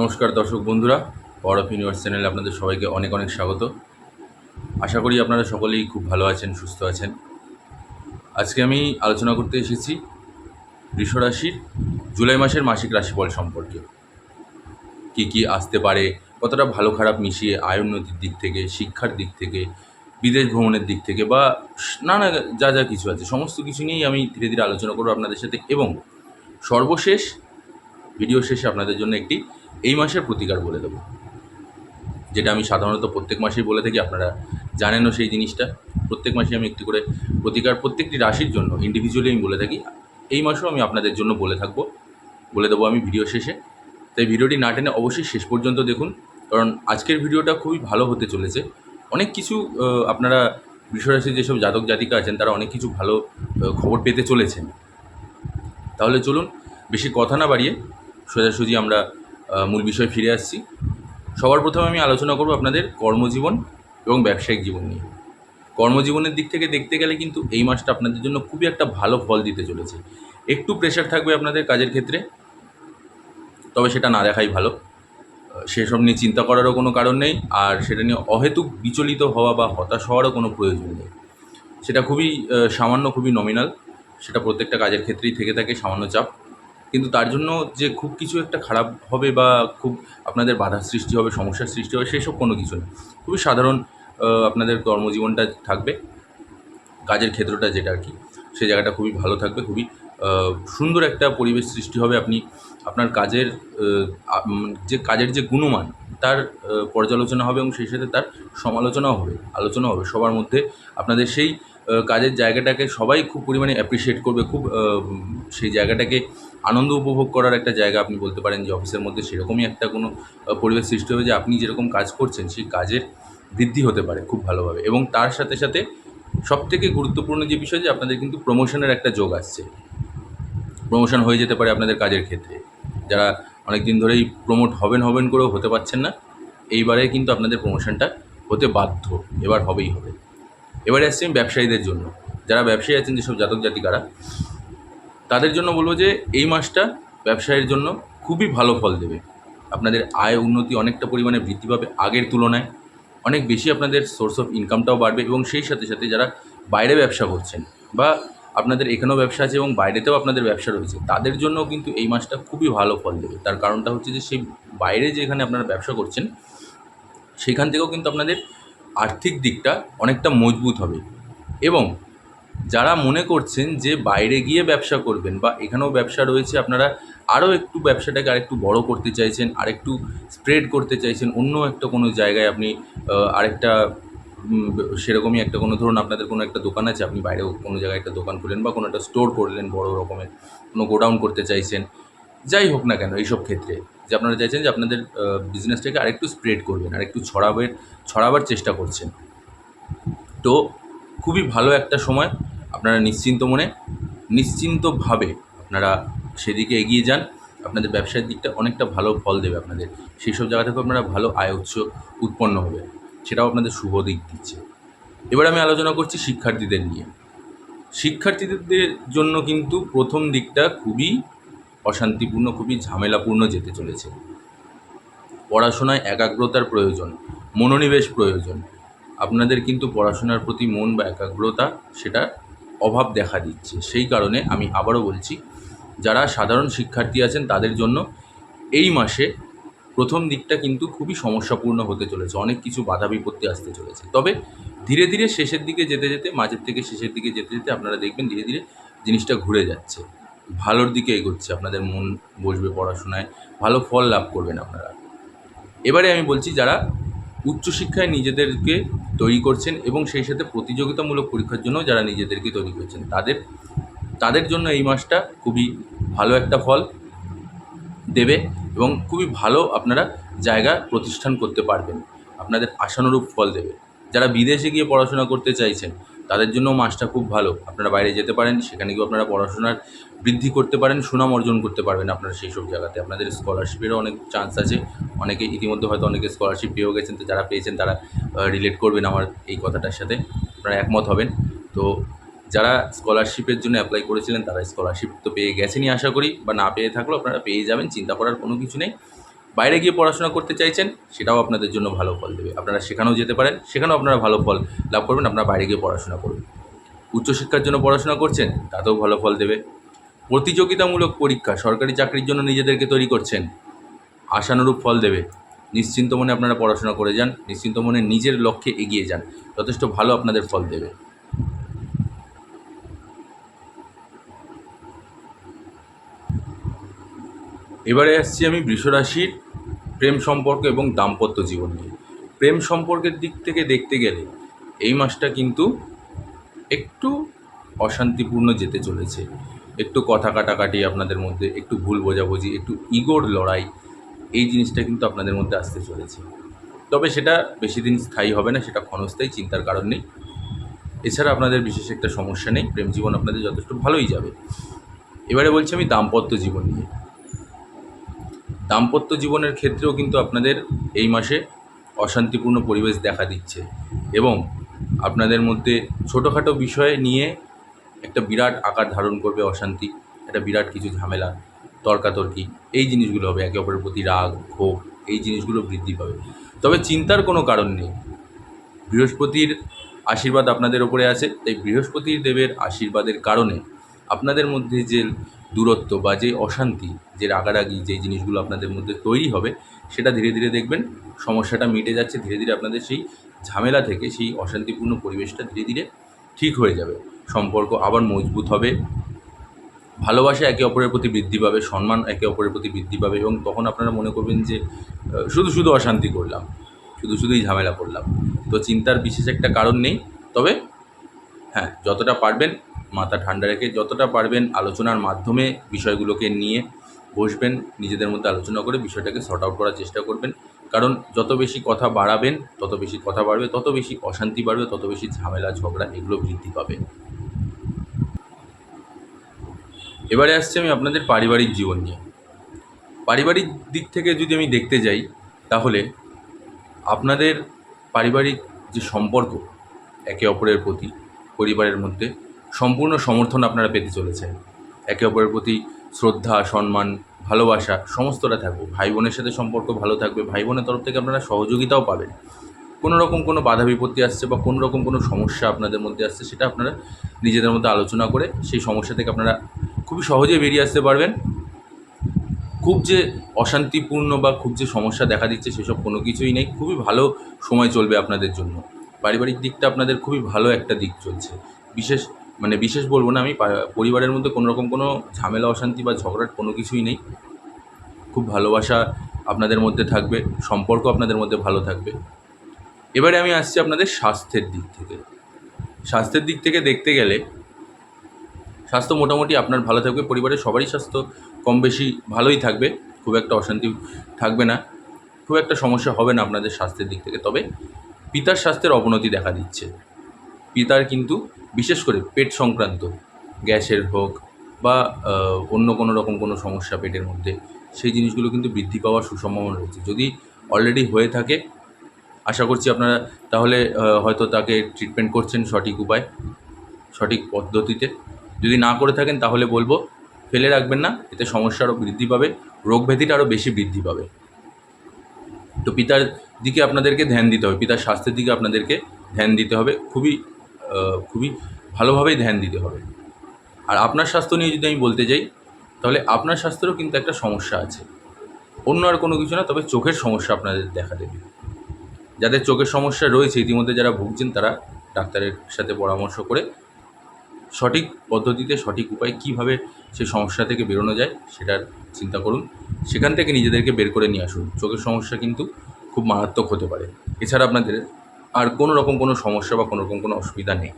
নমস্কার দর্শক বন্ধুরা পাওয়ার অফ ইউনিভার্স চ্যানেলে আপনাদের সবাইকে অনেক অনেক স্বাগত। আশা করি আপনারা সকলেই খুব ভালো আছেন, সুস্থ আছেন। আজকে আমি আলোচনা করতে এসেছি বৃষরাশির জুলাই মাসের মাসিক রাশিফল সম্পর্কে। কি কি আসতে পারে, কতটা ভালো খারাপ মিশিয়ে আয় উন্নতির দিক থেকে, শিক্ষার দিক থেকে, বিদেশ ভ্রমণের দিক থেকে বা নানা যা যা কিছু আছে, সমস্ত কিছু নিয়েই আমি ধীরে ধীরে আলোচনা করব আপনাদের সাথে এবং সর্বশেষ ভিডিও শেষে আপনাদের জন্য একটি এই মাসের প্রতিকার বলে দেবো। যেটা আমি সাধারণত প্রত্যেক মাসেই বলে থাকি, আপনারা জানেনও সেই জিনিসটা। প্রত্যেক মাসে আমি একটি করে প্রতিকার, প্রত্যেকটি রাশির জন্য ইন্ডিভিজুয়ালি আমি বলে থাকি। এই মাসেও আমি আপনাদের জন্য বলে থাকব। বলে দেবো আমি ভিডিও শেষে। তাই ভিডিওটি না টেনে অবশ্যই শেষ পর্যন্ত দেখুন। কারণ আজকের ভিডিওটা খুবই ভালো হতে চলেছে। অনেক কিছু আপনারা বৃষরাশির যেসব জাতক জাতিকা আছেন, তারা অনেক কিছু ভালো খবর পেতে চলেছেন। তাহলে চলুন, বেশি কথা না বাড়িয়ে সোজাসুজি আমরা মূল বিষয়ে ফিরে আসছি। সবার প্রথমে আমি আলোচনা করব আপনাদের কর্মজীবন এবং ব্যবসায়িক জীবন নিয়ে। কর্মজীবনের দিক থেকে দেখতে গেলে কিন্তু এই মাসটা আপনাদের জন্য খুবই একটা ভালো ফল দিতে চলেছে। একটু প্রেশার থাকবে আপনাদের কাজের ক্ষেত্রে, তবে সেটা না দেখাই ভালো। সেসব নিয়ে চিন্তা করারও কোনো কারণ নেই, আর সেটা নিয়ে অহেতুক বিচলিত হওয়া বা হতাশ হওয়ারও কোনো প্রয়োজন নেই। সেটা খুবই সামান্য খুবই নমিনাল সেটা প্রত্যেকটা কাজের ক্ষেত্রেই থেকে থাকে সামান্য চাপ। কিন্তু তার জন্য যে খুব কিছু একটা খারাপ হবে বা খুব আপনাদের বাধার সৃষ্টি হবে, সমস্যার সৃষ্টি হবে, সেসব কোনো কিছু নেই খুবই সাধারণ আপনাদের কর্মজীবনটা থাকবে। কাজের ক্ষেত্রটা যেটা আর কি সেই জায়গাটা খুবই ভালো থাকবে, খুবই সুন্দর একটা পরিবেশ সৃষ্টি হবে। আপনি, আপনার কাজের যে কাজের যে গুণমান, তার পর্যালোচনা হবে এবং সেই সাথে তার সমালোচনাও হবে আলোচনা হবে। সবার মধ্যে আপনাদের সেই কাজের জায়গাটাকে সবাই খুব পরিমাণে অ্যাপ্রিসিয়েট করবে, খুব সেই জায়গাটাকে আনন্দ উপভোগ করার একটা জায়গা আপনি বলতে পারেন যে অফিসের মধ্যে সেরকমই একটা কোনো পরিবেশ সৃষ্টি হবে যে আপনি যেরকম কাজ করছেন সেই কাজের বৃদ্ধি হতে পারে খুব ভালোভাবে। এবং তার সাথে সাথে সব থেকে গুরুত্বপূর্ণ যে বিষয় যে আপনাদের কিন্তু প্রমোশনের একটা যোগ আসছে। প্রমোশন হয়ে যেতে পারে আপনাদের কাজের ক্ষেত্রে। যারা অনেক দিন ধরেই প্রমোট হবেন হবেন করেও হতে পারছেন না, এইবারে কিন্তু আপনাদের প্রমোশনটা হতে বাধ্য। এবার হবেই হবে। এবারে আসছি আমি ব্যবসায়ীদের জন্য। যারা ব্যবসায়ী আছেন যেসব জাতক জাতিকারা তাদের জন্য বলব যে এই মাসটা ব্যবসায়ের জন্য খুবই ভালো ফল দেবে। আপনাদের আয় উন্নতি অনেকটা পরিমাণে বৃদ্ধি পাবে আগের তুলনায়। অনেক বেশি আপনাদের সোর্স অফ ইনকামটাও বাড়বে এবং সেই সাথে সাথে যারা বাইরে ব্যবসা করছেন বা আপনাদের এখানেও ব্যবসা আছে এবং বাইরেতেও আপনাদের ব্যবসা রয়েছে, তাদের জন্যও কিন্তু এই মাসটা খুবই ভালো ফল দেবে। তার কারণটা হচ্ছে যে সেই বাইরে যেখানে আপনারা ব্যবসা করছেন, সেখান থেকেও কিন্তু আপনাদের আর্থিক দিকটা অনেকটা মজবুত হবে। এবং যারা মনে করছেন যে বাইরে গিয়ে ব্যবসা করবেন বা এখানেও ব্যবসা রয়েছে, আপনারা আরও একটু ব্যবসাটাকে আরেকটু বড় করতে চাইছেন, আরেকটু স্প্রেড করতে চাইছেন, অন্য একটা কোনো জায়গায় আপনি আরেকটা সেরকমই একটা কোনো, ধরুন আপনাদের কোনো একটা দোকান আছে, আপনি বাইরেও কোনো জায়গায় একটা দোকান করলেন বা কোনো একটা স্টোর করলেন, বড় রকমের, কোনো গোডাউন করতে চাইছেন, যাই হোক না কেন এইসব ক্ষেত্রে, যে আপনারা চাইছেন যে আপনাদের বিজনেসটাকে আরেকটু স্প্রেড করবেন, আরেকটু ছড়াবের ছড়াবার চেষ্টা করছেন। তো খুবই ভালো একটা সময়, আপনারা নিশ্চিন্ত মনে, নিশ্চিন্তভাবে আপনারা সেদিকে এগিয়ে যান। আপনাদের ব্যবসার দিকটা অনেকটা ভালো ফল দেবে আপনাদের। সেই সব জায়গা থেকে আপনারা ভালো আয় উৎস উৎপন্ন হবে। সেটাও আপনাদের শুভ দিক দিচ্ছে। এবার আমি আলোচনা করছি শিক্ষার্থীদের নিয়ে। শিক্ষার্থীদের জন্য কিন্তু প্রথম দিকটা খুবই অশান্তিপূর্ণ, খুবই ঝামেলাপূর্ণ যেতে চলেছে। পড়াশোনায় একাগ্রতার প্রয়োজন, মনোনিবেশ প্রয়োজন আপনাদের কিন্তু পড়াশোনার প্রতি মন বা একাগ্রতা সেটা অভাব দেখা দিচ্ছে। সেই কারণে আমি আবারও বলছি, যারা সাধারণ শিক্ষার্থী আছেন তাদের জন্য এই মাসে প্রথম দিকটা কিন্তু খুবই সমস্যাপূর্ণ হতে চলেছে। অনেক কিছু বাধা বিপত্তি আসতে চলেছে। তবে ধীরে ধীরে শেষের দিকে যেতে যেতে, মাঝের থেকে শেষের দিকে যেতে যেতে আপনারা দেখবেন ধীরে ধীরে জিনিসটা ঘুরে যাচ্ছে। ভালোর দিকে এগোচ্ছে, আপনাদের মন বসবে পড়াশোনায়, ভালো ফল লাভ করবেন আপনারা। এবারে আমি বলছি, যারা উচ্চশিক্ষায় নিজেদেরকে তৈরি করছেন এবং সেই সাথে প্রতিযোগিতামূলক পরীক্ষার জন্য যারা নিজেদেরকে তৈরি করছেন, তাদের তাদের জন্য এই মাসটা খুবই ভালো একটা ফল দেবে এবং খুবই ভালো আপনারা জায়গা প্রতিষ্ঠান করতে পারবেন। আপনাদের আশানুরূপ ফল দেবে। যারা বিদেশে গিয়ে পড়াশোনা করতে চাইছেন তাদের জন্য মাসটা খুব ভালো। আপনারা বাইরে যেতে পারেন, সেখানে গিয়ে আপনারা পড়াশোনার বৃদ্ধি করতে পারেন, সুনাম অর্জন করতে পারবেন আপনারা সেই সব জায়গাতে। আপনাদের স্কলারশিপেরও অনেক চান্স আছে। অনেকে ইতিমধ্যে হয়তো অনেকে স্কলারশিপ পেয়েও গেছেন, তো যারা পেয়েছেন তারা রিলেট করবেন আমার এই কথাটার সাথে। আপনারা একমত হবেন। তো যারা স্কলারশিপের জন্য অ্যাপ্লাই করেছিলেন, তারা স্কলারশিপ তো পেয়ে গেছেনই আশা করি। বা না পেয়ে থাকলেও আপনারা পেয়ে যাবেন, চিন্তা করার কোনো কিছু নেই। বাইরে গিয়ে পড়াশোনা করতে চাইছেন, সেটাও আপনাদের জন্য ভালো ফল দেবে। আপনারা সেখানেও যেতে পারেন, সেখানেও আপনারা ভালো ফল লাভ করবেন, আপনারা বাইরে গিয়ে পড়াশোনা করুন। উচ্চশিক্ষার জন্য পড়াশোনা করছেন, তাতেও ভালো ফল দেবে। প্রতিযোগিতামূলক পরীক্ষা, সরকারি চাকরির জন্য নিজেদেরকে তৈরি করছেন, আশানুরূপ ফল দেবে। নিশ্চিন্ত মনে আপনারা পড়াশোনা করে যান, নিশ্চিন্ত মনে নিজের লক্ষ্যে এগিয়ে যান, যথেষ্ট ভালো আপনাদের ফল দেবে। এবারে আসছি আমি বৃষরাশির প্রেম সম্পর্ক এবং দাম্পত্য জীবন নিয়ে। প্রেম সম্পর্কের দিক থেকে দেখতে গেলে এই মাসটা কিন্তু একটু অশান্তিপূর্ণ যেতে চলেছে। একটু কথা কাটাকাটি আপনাদের মধ্যে, একটু ভুল বোঝাবুঝি, একটু ইগোর লড়াই, এই জিনিসটা কিন্তু আপনাদের মধ্যে আসতে চলেছে। তবে সেটা বেশি দিন স্থায়ী হবে না, সেটা ক্ষণস্থায়ী, চিন্তার কারণ নেই। এছাড়া আপনাদের বিশেষ একটা সমস্যা নেই, প্রেম জীবন আপনাদের যথেষ্ট ভালোই যাবে। এবারে বলছি আমি দাম্পত্য জীবন নিয়ে। দাম্পত্য জীবনের ক্ষেত্রেও কিন্তু আপনাদের এই মাসে অশান্তিপূর্ণ পরিবেশ দেখা দিচ্ছে। এবং আপনাদের মধ্যে ছোটোখাটো বিষয় নিয়ে একটা বিরাট আকার ধারণ করবে অশান্তি, একটা বিরাট কিছু ঝামেলা, তর্কাতর্কি, এই জিনিসগুলো হবে, একে অপরের প্রতি রাগ, ক্ষোভ, এই জিনিসগুলো বৃদ্ধি পাবে। তবে চিন্তার কোনো কারণ নেই। বৃহস্পতির আশীর্বাদ আপনাদের ওপরে আছে। তাই বৃহস্পতির দেবের আশীর্বাদের কারণে আপনাদের মধ্যে যে দূরত্ব বা যে অশান্তি, যে রাগারাগি, যে জিনিসগুলো আপনাদের মধ্যে তৈরি হবে, সেটা ধীরে ধীরে দেখবেন, সমস্যাটা মিটে যাচ্ছে, ধীরে ধীরে আপনাদের সেই ঝামেলা থেকে, সেই অশান্তিপূর্ণ পরিবেশটা ধীরে ধীরে ঠিক হয়ে যাবে। সম্পর্ক আবার মজবুত হবে। ভালোবাসা একে অপরের প্রতি বৃদ্ধি পাবে, সম্মান একে অপরের প্রতি বৃদ্ধি পাবে এবং তখন আপনারা মনে করবেন যে শুধু শুধু অশান্তি করলাম, শুধু শুধুই ঝামেলা করলাম। তো চিন্তার বিশেষ একটা কারণ নেই, তবে হ্যাঁ যতটা পারবেন মাথা ঠান্ডা রেখে যতটা পারবেন আলোচনার মাধ্যমে বিষয়গুলোকে নিয়ে বসবেন, নিজেদের মধ্যে আলোচনা করে বিষয়টাকে সর্ট আউট করার চেষ্টা করবেন। কারণ যত বেশি কথা বাড়াবেন, তত বেশি কথা বাড়বে, তত বেশি অশান্তি বাড়বে, তত বেশি ঝামেলা, ঝগড়া এগুলো বৃদ্ধি পাবে। এবারে আসছে আমি আপনাদের পারিবারিক জীবন নিয়ে। পারিবারিক দিক থেকে যদি আমি দেখতে যাই, তাহলে আপনাদের পারিবারিক যে সম্পর্ক, একে অপরের প্রতি, পরিবারের মধ্যে সম্পূর্ণ সমর্থন আপনারা পেতে চলেছেন। একে অপরের প্রতি শ্রদ্ধা, সম্মান, ভালোবাসা সমস্তটা থাকবে। ভাই বোনের সাথে সম্পর্ক ভালো থাকবে। ভাই বোনের তরফ থেকে আপনারা সহযোগিতাও পাবেন। কোনো রকম কোনো বাধা বিপত্তি আসছে বা কোনো রকম কোনো সমস্যা আপনাদের মধ্যে আসছে সেটা আপনারা নিজেদের মধ্যে আলোচনা করে সেই সমস্যা থেকে আপনারা খুবই সহজে বেরিয়ে আসতে পারবেন। খুব যে অশান্তিপূর্ণ বা খুব যে সমস্যা দেখা দিচ্ছে সেসব কোনো কিছুই নেই। খুবই ভালো সময় চলবে আপনাদের জন্য। পারিবারিক দিকটা আপনাদের খুবই ভালো একটা দিক চলছে। বিশেষ মানে বিশেষ বলব না আমি পরিবারের মধ্যে কোনো রকম কোনো ঝামেলা, অশান্তি বা ঝগড়ার কোনো কিছুই নেই। খুব ভালোবাসা আপনাদের মধ্যে থাকবে, সম্পর্ক আপনাদের মধ্যে ভালো থাকবে। এবারে আমি আসছি আপনাদের স্বাস্থ্যের দিক থেকে। স্বাস্থ্যের দিক থেকে দেখতে গেলে স্বাস্থ্য মোটামুটি আপনার ভালো থাকবে, পরিবারের সবারই স্বাস্থ্য কম বেশি ভালোই থাকবে, খুব একটা অশান্তি থাকবে না, খুব একটা সমস্যা হবে না আপনাদের স্বাস্থ্যের দিক থেকে। তবে পিতার স্বাস্থ্যের অবনতি দেখা দিচ্ছে। পিতার কিন্তু বিশেষ করে পেট সংক্রান্ত, গ্যাসের হোক বা অন্য কোনো রকম কোনো সমস্যা পেটের মধ্যে, সেই জিনিসগুলো কিন্তু বৃদ্ধি পাওয়ার সুসম্ভাবনা রয়েছে। যদি অলরেডি হয়ে থাকে, আশা করছি আপনারা তাহলে হয়তো তাকে ট্রিটমেন্ট করছেন সঠিক উপায়, সঠিক পদ্ধতিতে। যদি না করে থাকেন তাহলে বলব, ফেলে রাখবেন না, এতে সমস্যা আরও বৃদ্ধি পাবে, রোগ ব্যাধিটা আরও বেশি বৃদ্ধি পাবে। তো পিতার দিকে আপনাদেরকে ধ্যান দিতে হবে, পিতার স্বাস্থ্যের দিকে আপনাদেরকে ধ্যান দিতে হবে, খুবই খুবই ভালোভাবেই ধ্যান দিতে হবে। আর আপনার স্বাস্থ্য নিয়ে যদি আমি বলতে যাই, তাহলে আপনার স্বাস্থ্যেরও কিন্তু একটা সমস্যা আছে। অন্য আর কোনো কিছু না, তবে চোখের সমস্যা আপনাদের দেখা দেবে। যাদের চোখের সমস্যা রয়েছে, ইতিমধ্যে যারা ভুগছেন, তারা ডাক্তারের সাথে পরামর্শ করে সঠিক পদ্ধতিতে, সঠিক উপায় কীভাবে সেই সমস্যা থেকে বেরোনো যায়, সেটার চিন্তা করুন। সেখান থেকে নিজেদেরকে বের করে নিয়ে আসুন। চোখের সমস্যা কিন্তু খুব মারাত্মক হতে পারে। এছাড়া আপনাদের আর কোনো রকম কোনো সমস্যা বা কোনো রকম কোনো অসুবিধা নেই।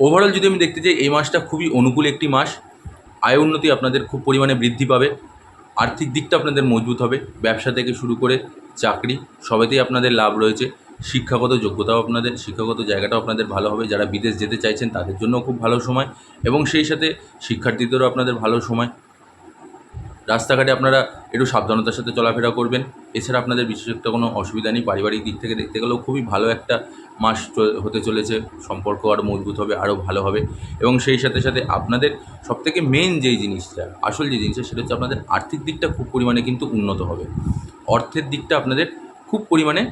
ওভারঅল যদি আমি দেখতে চাই এই মাসটা খুবই অনুকূল একটি মাস। আয় উন্নতি আপনাদের খুব পরিমাণে বৃদ্ধি পাবে। আর্থিক দিকটা আপনাদের মজবুত হবে। ব্যবসা থেকে শুরু করে চাকরি, সবেতেই আপনাদের লাভ রয়েছে। শিক্ষাগত যোগ্যতাও আপনাদের, শিক্ষাগত জায়গাটাও আপনাদের ভালো হবে। যারা বিদেশ যেতে চাইছেন, তাদের জন্য খুব ভালো সময়। এবং সেই সাথে শিক্ষার্থীদেরও আপনাদের ভালো সময়। রাস্তাঘাটে আপনারা একটু সাবধানতার সাথে চলাফেরা করবেন। এছাড়া আপনাদের বিশেষ একটা কোনো অসুবিধা নেই, পারিবারিক দিক থেকে দেখতে গেলেও খুবই ভালো একটা মাস হতে চলেছে, সম্পর্ক আরও মজবুত হবে আরও ভালো হবে এবং সেই সাথে সাথে আপনাদের সবথেকে মেন যেই জিনিসটা, আসল যে জিনিসটা সেটা হচ্ছে আপনাদের আর্থিক দিকটা খুব পরিমাণে কিন্তু উন্নত হবে। অর্থের দিকটা আপনাদের খুব পরিমাণে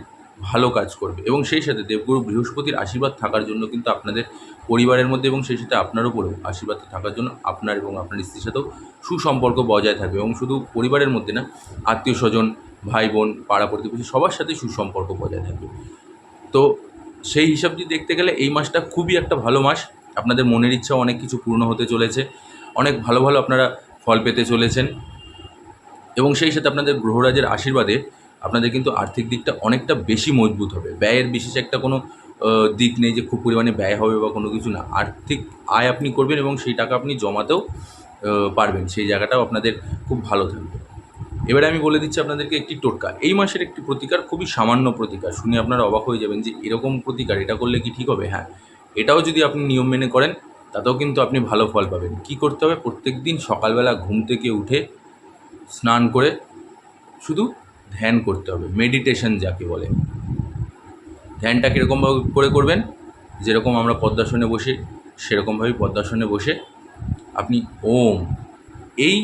ভালো কাজ করবে এবং সেই সাথে দেবগুরু বৃহস্পতির আশীর্বাদ থাকার জন্য কিন্তু আপনাদের পরিবারের মধ্যে এবং সেই সাথে আপনার উপরেও আশীর্বাদ থাকার জন্য আপনার এবং আপনার স্ত্রীর সাথেও সুসম্পর্ক বজায় থাকবে এবং শুধু পরিবারের মধ্যে না, আত্মীয় স্বজন ভাই বোন, পাড়া প্রতিবেশী সবার সাথে সুসম্পর্ক বজায় থাকবে তো সেই হিসাব দিয়ে দেখতে গেলে এই মাসটা খুবই একটা ভালো মাস। আপনাদের মনের ইচ্ছাও অনেক কিছু পূর্ণ হতে চলেছে। অনেক ভালো ভালো আপনারা ফল পেতে চলেছেন। এবং সেই সাথে আপনাদের গ্রহরাজের আশীর্বাদে আপনাদের কিন্তু আর্থিক দিকটা অনেকটা বেশি মজবুত হবে। ব্যয়ের বিশেষ একটা কোনো দিক নেই যে খুব পরিমাণে ব্যয় হবে বা কোনো কিছু না। আর্থিক আয় আপনি করবেন এবং সেই টাকা আপনি জমাতেও পারবেন। সেই জায়গাটাও আপনাদের খুব ভালো থাকবে। এবারে আমি বলে দিচ্ছি আপনাদেরকে একটি টোটকা। এই মাসের একটি প্রতিকার খুবই সামান্য প্রতিকার। শুনে আপনারা অবাক হয়ে যাবেন যে এরকম প্রতিকার, এটা করলে কি ঠিক হবে? হ্যাঁ এটাও যদি আপনি নিয়ম মেনে করেন, তাতেও কিন্তু আপনি ভালো ফল পাবেন। কি করতে হবে? প্রত্যেক দিন সকালবেলা ঘুম থেকে উঠে স্নান করে শুধু ধ্যান করতে হবে। মেডিটেশন যাকে বলে। ধ্যানটা কীরকমভাবে করে করবেন? যেরকম আমরা পদ্মাসনে বসে, সেরকমভাবেই পদ্মাসনে বসে আপনি ওম, এই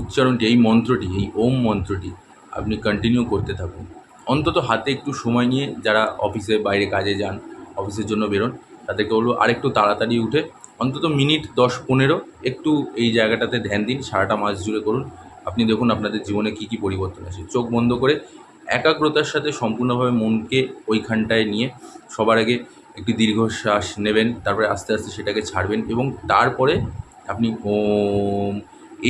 উচ্চারণটি, এই মন্ত্রটি, এই ওম মন্ত্রটি আপনি কন্টিনিউ করতে থাকুন। অন্তত হাতে একটু সময় নিয়ে যারা অফিসে বাইরে কাজে যান অফিসের জন্য বেরোন, তাদেরকে বলব আরেকটু তাড়াতাড়ি উঠে, অন্তত মিনিট দশ পনেরো একটু এই জায়গাটাতে ধ্যান দিন, সারাটা মাস জুড়ে করুন। আপনি দেখুন আপনাদের জীবনে কী কী পরিবর্তন আসে। চোখ বন্ধ করে একাগ্রতার সাথে সম্পূর্ণভাবে মনকে ওইখানটায় নিয়ে সবার আগে একটি দীর্ঘশ্বাস নেবেন, তারপরে আস্তে আস্তে সেটাকে ছাড়বেন এবং তারপরে আপনি ওম,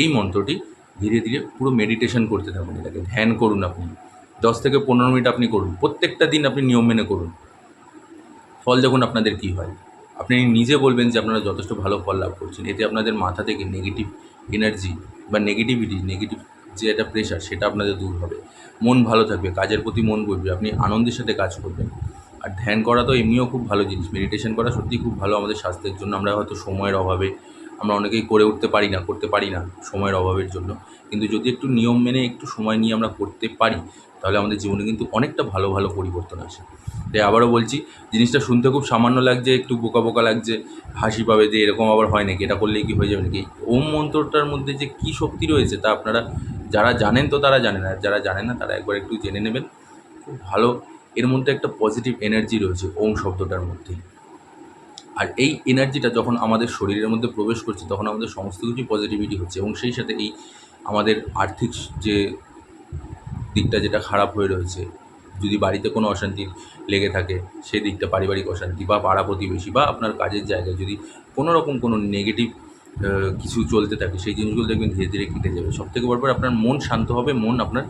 এই মন্ত্রটি ধীরে ধীরে পুরো মেডিটেশন করতে থাকুন এটাকে। ধ্যান করুন আপনি। দশ থেকে পনেরো মিনিট আপনি করুন। প্রত্যেকটা দিন আপনি নিয়ম মেনে করুন। ফল যখন আপনাদের কী হয়। আপনি নিজে বলবেন যে আপনারা যথেষ্ট ভালো ফল লাভ করছেন। এতে আপনাদের মাথা থেকে নেগেটিভ এনার্জি বা নেগেটিভিটি নেগেটিভ যে একটা প্রেশার সেটা আপনাদের দূর হবে। মন ভালো থাকবে, কাজের প্রতি মন বসবে, আপনি আনন্দের সাথে কাজ করবেন। আর ধ্যান করা তো এমনিও খুব ভালো জিনিস। মেডিটেশন করা সত্যিই খুব ভালো আমাদের স্বাস্থ্যের জন্য। আমরা হয়তো সময়ের অভাবে আমরা অনেকেই করে উঠতে পারি না, করতে পারি না সময়ের অভাবের জন্য। কিন্তু যদি একটু নিয়ম মেনে একটু সময় নিয়ে আমরা করতে পারি, তাহলে আমাদের জীবনে কিন্তু অনেকটা ভালো ভালো পরিবর্তন আসে। তাই আবারও বলছি, জিনিসটা শুনতে খুব সামান্য লাগছে, একটু বোকা বোকা লাগছে, হাসি পাবে যে এরকম আবার হয় নাকি, এটা করলেই কি হয়ে যাবে নাকি? ওম মন্ত্রটার মধ্যে যে কী শক্তি রয়েছে তা আপনারা, যারা জানেন তো তারা জানেন আর যারা জানেন না তারা একবার একটু জেনে নেবেন। খুব ভালো, এর মধ্যে একটা পজিটিভ এনার্জি রয়েছে, ওম শব্দটার মধ্যেই আর এই এনার্জিটা যখন আমাদের শরীরের মধ্যে প্রবেশ করছে, তখন আমাদের সমস্ত কিছু পজিটিভিটি হচ্ছে এবং সেই সাথে এই আমাদের আর্থিক যে দিকটা যেটা খারাপ হয়ে রয়েছে, যদি বাড়িতে কোনো অশান্তি লেগে থাকে, সেই দিকটা পারিবারিক অশান্তি বা পাড়া প্রতিবেশী বা আপনার কাজের জায়গায় যদি কোনো রকম কোনো নেগেটিভ কিছু চলতে থাকে, সেই জিনিসগুলো দেখবেন ধীরে ধীরে কেটে যাবে। সব থেকে বড় আপনার মন শান্ত হবে, মন আপনার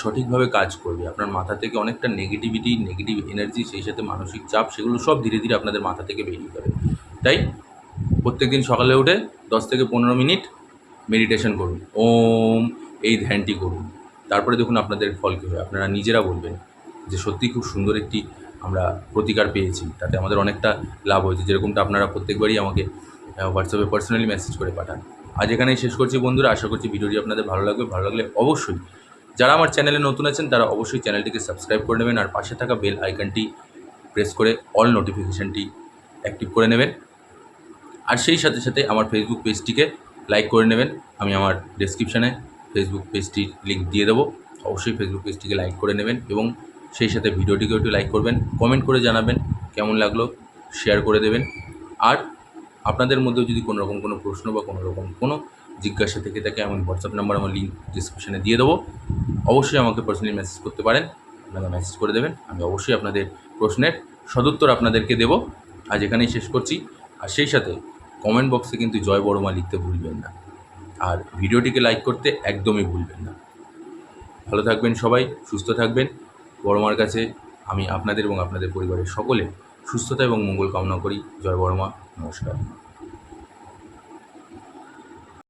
সঠিকভাবে কাজ করবে। আপনার মাথা থেকে অনেকটা নেগেটিভিটি নেগেটিভ এনার্জি সেই সাথে মানসিক চাপ, সেগুলো সব ধীরে ধীরে আপনাদের মাথা থেকে বেরিয়ে যাবে। তাই প্রত্যেক দিন সকালে উঠে দশ থেকে পনেরো মিনিট মেডিটেশন করুন। ওম, এই ধ্যানটি করুন। তারপরে দেখুন আপনাদের ফল কী হবে আপনারা নিজেরা বলবেন যে সত্যিই খুব সুন্দর একটি আমরা প্রতিকার পেয়েছি। তাতে আমাদের অনেকটা লাভ হয়েছে। যেরকমটা আপনারা প্রত্যেকবারই আমাকে হোয়াটসঅ্যাপে পার্সোনালি মেসেজ করে পাঠান। আজ এখানেই শেষ করছি বন্ধুরা। আশা করছি ভিডিওটি আপনাদের ভালো লাগবে। ভালো লাগলে অবশ্যই যারা আমার চ্যানেলে নতুন আছেন, তারা অবশ্যই চ্যানেলটিকে সাবস্ক্রাইব করে নেবেন আর পাশে থাকা বেল আইকনটি প্রেস করে অল নোটিফিকেশানটি অ্যাক্টিভ করে নেবেন। আর সেই সাথে সাথে আমার ফেসবুক পেজটিকে লাইক করে নেবেন। আমি আমার ডেসক্রিপশানে ফেসবুক পেজটির লিঙ্ক দিয়ে দেবো। অবশ্যই ফেসবুক পেজটিকে লাইক করে নেবেন এবং সেই সাথে ভিডিওটিকেও একটু লাইক করবেন কমেন্ট করে জানাবেন, কেমন লাগল শেয়ার করে দেবেন। আর আপনাদের মধ্যেও যদি কোনো রকম কোনো প্রশ্ন বা কোনো রকম কোনো জিজ্ঞাসা থেকে থাকে, আমি হোয়াটসঅ্যাপ নাম্বার আমার লিঙ্ক ডিসক্রিপশানে দিয়ে দেবো। অবশ্যই আমাকে পার্সোনালি মেসেজ করতে পারেন। আপনারা মেসেজ করে দেবেন। আমি অবশ্যই আপনাদের প্রশ্নের সদুত্তর আপনাদেরকে দেবো। আজ এখানেই শেষ করছি। আর সেই সাথে কমেন্ট বক্সে কিন্তু জয় বড়মা লিখতে ভুলবেন না। আর ভিডিওটিকে লাইক করতে একদমই ভুলবেন না। ভালো থাকবেন সবাই, সুস্থ থাকবেন। বড়মার কাছে আমি আপনাদের এবং আপনাদের পরিবারের সকলে সুস্থতা এবং মঙ্গল কামনা করি। জয় বড়মা, নমস্কার।